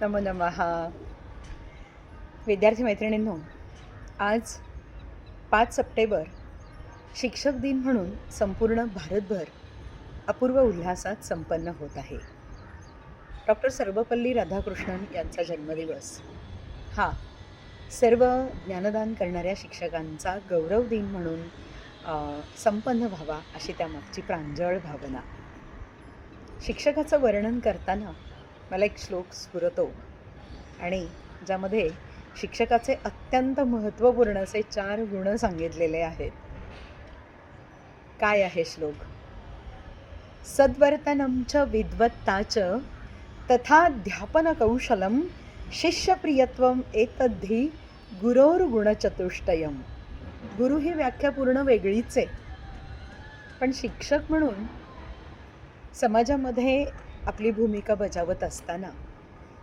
नमो नमः. विद्यार्थी मैत्रिणींनो आज पाच सप्टेंबर शिक्षक दिन म्हणून संपूर्ण भारतभर अपूर्व उल्हासात संपन्न होत आहे. डॉक्टर सर्वपल्ली राधाकृष्णन यांचा जन्मदिवस. हा सर्व ज्ञानदान करणाऱ्या शिक्षकांचा गौरव दिन म्हणून संपन्न व्हावा अशी त्यामागची प्रांजळ भावना. शिक्षकाचं वर्णन करताना मला एक श्लोक स्फुरतो. आणि ज्यामध्ये शिक्षकाचे अत्यंत महत्त्वपूर्ण असे चार गुण सांगितलेले आहेत. काय आहे श्लोक? सद्वर्तनम च विद्वत्ता च तथाध्यापन कौशलं शिष्यप्रियत्वम एतद्धि गुरोर्गुणचतुष्टयम. गुरु ही व्याख्या पूर्ण वेगळीच आहे. पण शिक्षक म्हणून समाजामध्ये आपली भूमिका बजावत असताना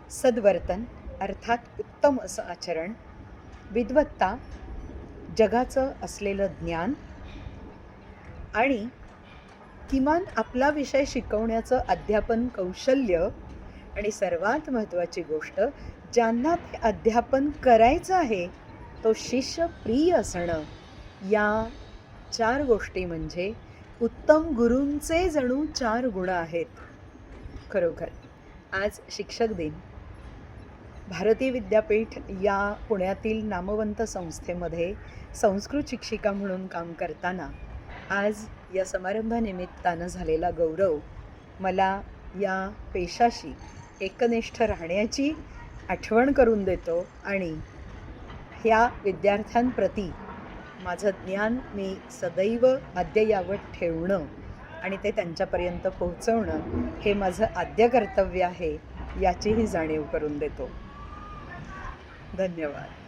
सद्वर्तन अर्थात उत्तम असं आचरण विद्वत्ता जगाचं असलेलं ज्ञान आणि किमान आपला विषय शिकवण्याचं अध्यापन कौशल्य आणि सर्वात महत्त्वाची गोष्ट ज्यांना ते अध्यापन करायचं आहे तो शिष्य प्रिय असणं. या चार गोष्टी म्हणजे उत्तम गुरूंचे जणू चार गुण आहेत. खरोखर. आज शिक्षक दिन. भारती विद्यापीठ या पुण्यातील नामवंत संस्थेमध्ये संस्कृत शिक्षिका म्हणून काम करताना आज या समारंभानिमित्तानं झालेला गौरव मला या पेशाशी एकनिष्ठ राहण्याची आठवण करून देतो आणि ह्या विद्यार्थ्यांप्रती माझं ज्ञान मी सदैव अद्ययावत ठेवणं आणि ते त्यांच्यापर्यंत पोहोचवणं हे माझं आद्य कर्तव्य आहे याचीही जाणीव करून देतो. धन्यवाद.